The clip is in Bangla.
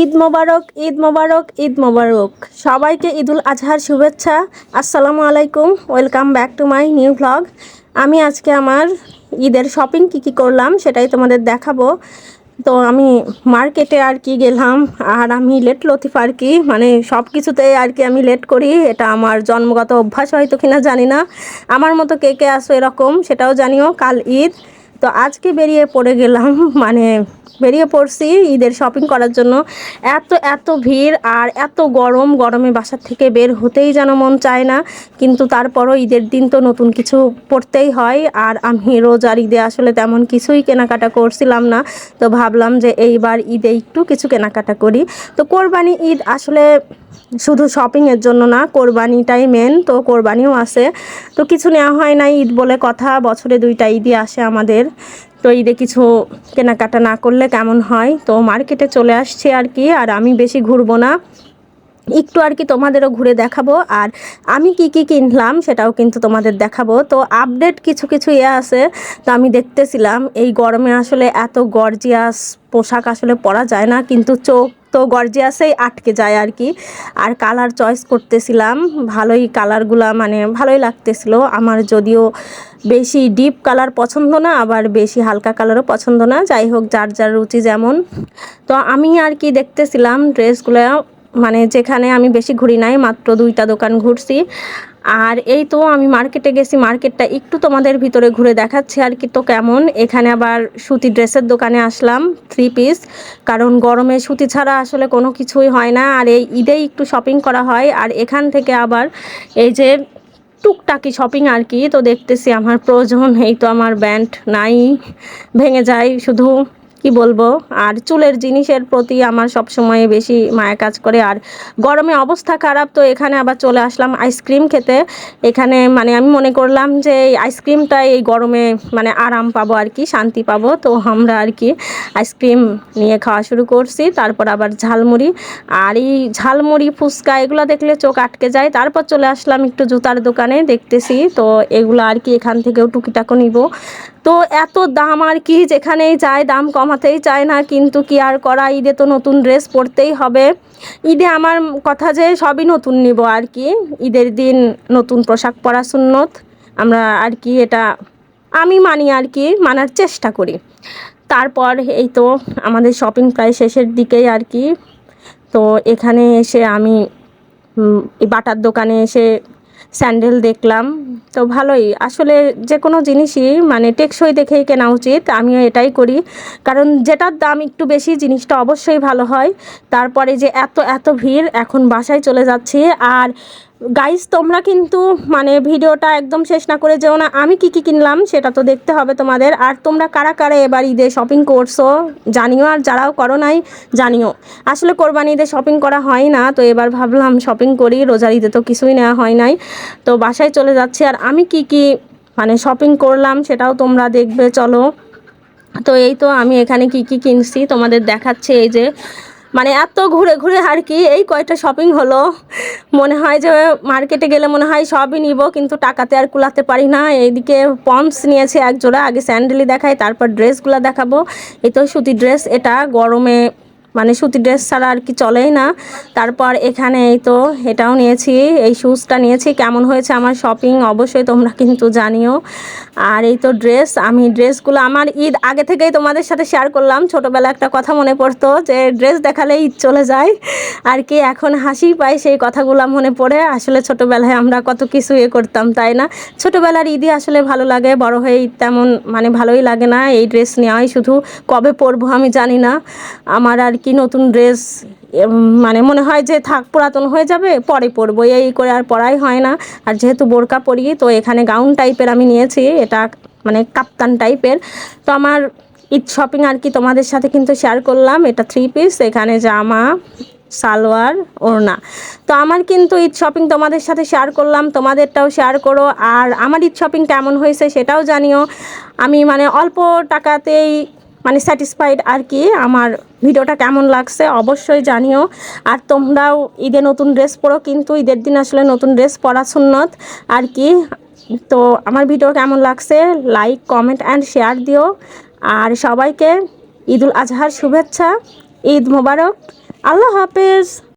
ঈদ মোবারক ঈদ মোবারক ঈদ মোবারক। সবাইকে ঈদুল আজহার শুভেচ্ছা। আসসালামু আলাইকুম। Welcome back to my new blog আমি আজকে আমার ঈদের শপিং কি কি করলাম সেটাই তোমাদের দেখাবো। তো আমি মার্কেটে আর কি গেলাম, আর আমি লেট লতিফ আর কি মানে সব কিছুতে আর কি আমি লেট করি। এটা আমার জন্মগত অভ্যাস হয়তো কিনা জানি না। আমার মতো কে কে আসো এরকম সেটাও জানিও। কাল ঈদ। তো আজকে বেরিয়ে পড়ে গেলাম মানে বেরিয়ে পড়ছি ঈদের শপিং করার জন্য। এত এত ভিড় আর এত গরম, গরমে বাসার থেকে বের হতেই যেন মন চায় না। কিন্তু তারপরও ঈদের দিন তো নতুন কিছু পড়তেই হয় আর আমি রোজার ঈদে আসলে তেমন কিছুই কেনাকাটা করছিলাম না। তো ভাবলাম যে এইবার ঈদে একটু কিছু কেনাকাটা করি। তো কোরবানি ঈদ আসলে শুধু শপিংয়ের জন্য না, কোরবানিটাই মেন তো কোরবানিও আসে তো কিছু নেওয়া হয় না ঈদ বলে কথা, বছরে দুইটা ঈদই আসে আমাদের। তো ঈদে কিছু কেনাকাটা না করলে কেমন হয়? তো মার্কেটে চলে আসছে আর কি, আর আমি বেশি ঘুরবো না। একটু আর কি তোমাদেরও ঘুরে দেখাবো, আর আমি কি কি কিনলাম সেটাও কিন্তু তোমাদের দেখাবো। তো আপডেট কিছু কিছু ইয়ে আছে, তো আমি দেখতেছিলাম, এই গরমে আসলে এত গর্জিয়াস পোশাক আসলে পরা যায় না, কিন্তু চোখ তো গর্জিয়াসেই আটকে যায় আর কি। আর কালার চয়েস করতেছিলাম, ভালোই কালারগুলা মানে ভালোই লাগতেছিল। আমার যদিও বেশি ডিপ কালার পছন্দ না, আবার বেশি হালকা কালারও পছন্দ না। যাই হোক, যার যার রুচি যেমন। তো আমি আর কি দেখতেছিলাম ড্রেসগুলো মানে যেখানে আমি বেশি ঘুরি নাই, মাত্র দুইটা দোকান ঘুরছি। আর এই তো আমি মার্কেটে গেছি, মার্কেটটা একটু তোমাদের ভিতরে ঘুরে দেখাচ্ছি আর কি তো কেমন। এখানে আবার সুতি ড্রেসের দোকানে আসলাম থ্রি পিস কারণ গরমে সুতি ছাড়া আসলে কোনো কিছুই হয় না। আর এই ঈদেই একটু শপিং করা হয়। আর এখান থেকে আবার এই যে টুকটাকি শপিং আর কি, তো দেখতেছি আমার প্রয়োজন এই তো আমার ব্যান্ড নাই, ভেঙে যায় শুধু। কি বলব? আর চুলের জিনিসের প্রতি আমার সব সময় বেশি মায়া কাজ করে। আর গরমে অবস্থা খারাপ, তো এখানে আবার চলে আসলাম আইসক্রিম খেতে। এখানে মানে আমি মনে করলাম যে এই আইসক্রিমটা এই গরমে মানে আরাম পাবো আর কি, শান্তি পাবো। তো আমরা আর কি আইসক্রিম নিয়ে খাওয়া শুরু করছি, তারপর আবার ঝালমুড়ি। আর এই ঝালমুড়ি, ফুচকা, এগুলো দেখলে চোখ আটকে যায়। তারপর চলে আসলাম একটু জুতার দোকানে, দেখতেছি। তো এগুলো আর কি এখান থেকেও টুকিটাকো নিব। তো এত দাম আর কি যেখানেই যায়, দাম কমাতেই চায় না, কিন্তু কি আর করা? ঈদে তো নতুন ড্রেস পরতেই হবে। ঈদে আমার কথা যে সবই নতুন নিব আর কি। ঈদের দিন নতুন পোশাক পরা সুন্নত। আমরা আর কি এটা আমি মানি আর কি, মানার চেষ্টা করি। তারপর এই তো আমাদের শপিং প্রায় শেষের দিকেই আর কি। তো এখানে এসে আমি বাটার দোকানে এসে স্যান্ডেল দেখলাম। তো ভালোই। আসলে যে কোনো জিনিসই মানে টেকসই দেখেই কেনা উচিত। আমিও এটাই করি। কারণ যেটার দাম একটু বেশি, জিনিসটা অবশ্যই ভালো হয়। তারপরে যে এত এত ভিড়, এখন বাসায় চলে যাচ্ছি। আর গাইস তোমরা কিন্তু মানে ভিডিওটা একদম শেষ না করে যেও না। আমি কি কি কিনলাম সেটা তো দেখতে হবে তোমাদের। আর তোমরা কারা কারা এবার ঈদে শপিং করছ জানিও, আর যারাও করো নাই, জানিও। আসলে কোরবানি ঈদে শপিং করা হয় না, তো এবার ভাবলাম শপিং করি। রোজার ঈদে তো কিছুই নেওয়া হয় নাই। তো বাসায় চলে যাচ্ছি, আর আমি কি কি মানে শপিং করলাম সেটাও তোমরা দেখবে, চলো। তো এই তো আমি এখানে কি কি কিনছি, তোমাদের দেখাচ্ছে। এই যে মানে এত ঘুরে ঘুরে আর কি এই কয়টা শপিং হলো। মনে হয় যে মার্কেটে গেলে মনে হয় সবই নিব, কিন্তু টাকাতে আর কুলাতে পারি না। এইদিকে পম্পস নিয়েছে একজোড়া, আগে স্যান্ডেলি দেখাই তারপর ড্রেসগুলো দেখাবো। এই তো সুতি ড্রেস এটা গরমে মানে সুতি ড্রেস ছাড়া আর কি চলেই না। তারপর এখানে এই তো এটাও নিয়েছি, এই শুজটা নিয়েছি। কেমন হয়েছে আমার শপিং অবশ্যই তোমরা কিন্তু জানিও। আর এই তো ড্রেস আমি ড্রেসগুলো আমার ঈদ আগে থেকেই তোমাদের সাথে শেয়ার করলাম। ছোটোবেলা একটা কথা মনে পড়তো যে ড্রেস দেখালে ঈদ চলে যায়। আর কি এখন হাসি পাই সেই কথাগুলো মনে পড়ে। আসলে ছোটোবেলায় আমরা কত কিছু ইয়ে করতাম, তাই না? ছোটোবেলার ঈদই আসলে ভালো লাগে, বড় হয়ে ঈদ তেমন মানে ভালোই লাগে না। এই ড্রেস নেওয়াই শুধু কবে পরবো আমি জানি না। আমার আর কি নতুন ড্রেস মানে মনে হয় যে থাক পুরাতন হয়ে যাবে, পরে পরবো। এই করে আর পরাই হয় না। আর যেহেতু বোরকা পরি তো এখানে গাউন টাইপের আমি নিয়েছি। এটা মানে কাপ্তান টাইপের। তো আমার ঈদ শপিং আর কি তোমাদের সাথে কিন্তু শেয়ার করলাম। এটা থ্রি পিস এখানে জামা, সালোয়ার, ওড়না। তো আমার কিন্তু ঈদ শপিং তোমাদের সাথে শেয়ার করলাম। তোমাদেরটাও শেয়ার করো। আর আমার ঈদ শপিং কেমন হয়েছে সেটাও জানিও। আমি মানে অল্প টাকাতেই মানে স্যাটিসফাইড আর কি আমার ভিডিওটা কেমন লাগছে অবশ্যই জানিও। আর তোমরাও ঈদে নতুন ড্রেস পরো, কিন্তু ঈদের দিন আসলে নতুন ড্রেস পরা সুন্নত। আর কি, তো আমার ভিডিও কেমন লাগছে লাইক কমেন্ট অ্যান্ড শেয়ার দিও। আর সবাইকে ঈদুল আজহার শুভেচ্ছা, ঈদ মোবারক, আল্লাহ হাফেজ।